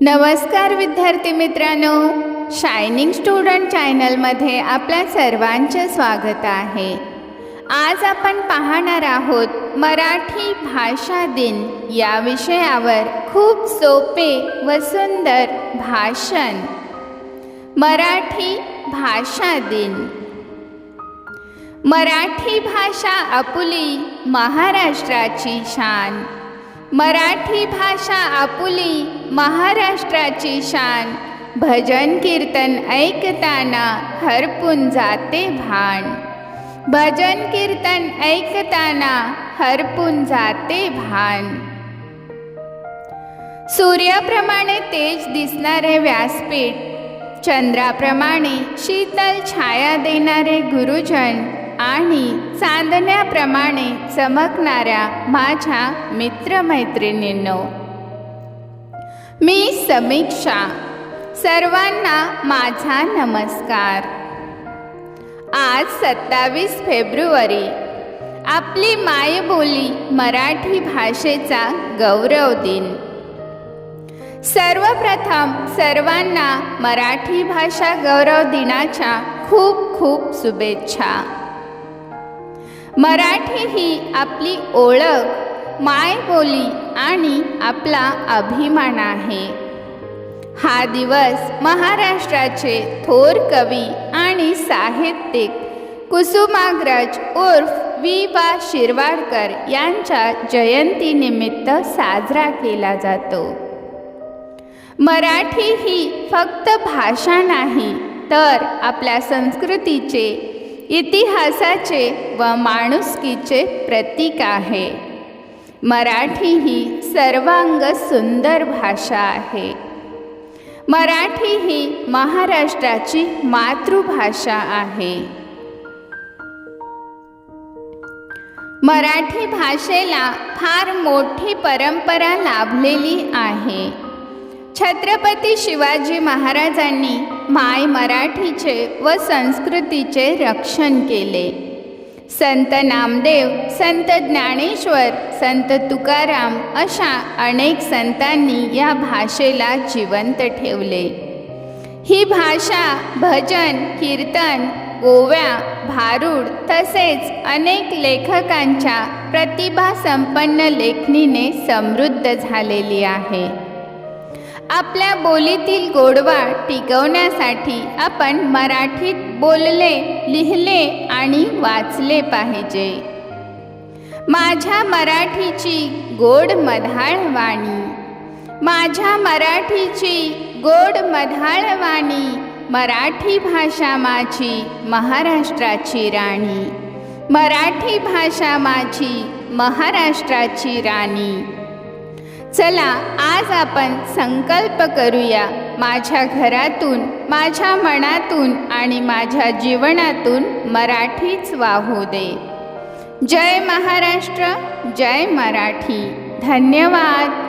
नमस्कार विद्यार्थी मित्रांनो. शायनिंग स्टुडंट चॅनलमध्ये आपल्या सर्वांचे स्वागत आहे. आज आपण पाहणार आहोत मराठी भाषा दिन. या विषयावर खूप सोपे व सुंदर भाषण. मराठी भाषा दिन. मराठी भाषा आपुली महाराष्ट्राची शान. मराठी भाषा आपुली महाराष्ट्राची शान. भजन कीर्तन ऐकताना हरपून जाते भान. भजन कीर्तन ऐकताना हरपून जाते भान. सूर्याप्रमाणे तेज दिसणारे व्यासपीठ चंद्राप्रमाणे शीतल छाया देणारे गुरुजन आणि चांदण्याप्रमाणे चमकणाऱ्या माझ्या मित्रमैत्रिणींनो मी समीक्षा. सर्वांना माझा नमस्कार. आज सत्तावीस फेब्रुवारी. आपली मायबोली मराठी भाषेचा गौरव दिन. सर्वप्रथम सर्वांना मराठी भाषा गौरव दिनाच्या खूप खूप शुभेच्छा. मराठी ही आपली ओळख मायबोली आणि आपला अभिमान आहे. हा दिवस महाराष्ट्राचे थोर कवी आणि साहित्यिक कुसुमाग्रज उर्फ वि वा शिरवाडकर यांच्या जयंतीनिमित्त साजरा केला जातो. मराठी ही फक्त भाषा नाही तर आपल्या संस्कृतीचे इतिहासाचे व माणुसकीचे प्रतीक आहे. मराठी ही सर्वांग सुंदर भाषा आहे. मराठी ही महाराष्ट्राची मातृभाषा आहे. मराठी भाषेला फार मोठी परंपरा लाभलेली आहे. छत्रपती शिवाजी महाराजांनी माय मराठीचे व संस्कृतीचे रक्षण केले. संत नामदेव संत ज्ञानेश्वर संत तुकाराम अशा अनेक संतांनी या भाषेला जिवंत ठेवले. ही भाषा भजन कीर्तन गोव्या भारूड तसेच अनेक लेखकांच्या प्रतिभासंपन्न लेखणीने समृद्ध झालेली आहे. आपल्या बोलीतील गोडवा टिकवण्यासाठी आपण मराठीत बोलले लिहिले आणि वाचले पाहिजे. माझ्या मराठीची गोड मधाळ वाणी माझ्या मराठीची गोड मधाळ वाणी मराठी भाषा माझी महाराष्ट्राची राणी मराठी भाषा माझी महाराष्ट्राची राणी. चला आज आपण संकल्प करूया माझ्या घरातून माझ्या मनातून आणि माझ्या जीवनातून मराठीच वाहू दे. जय महाराष्ट्र जय मराठी. धन्यवाद.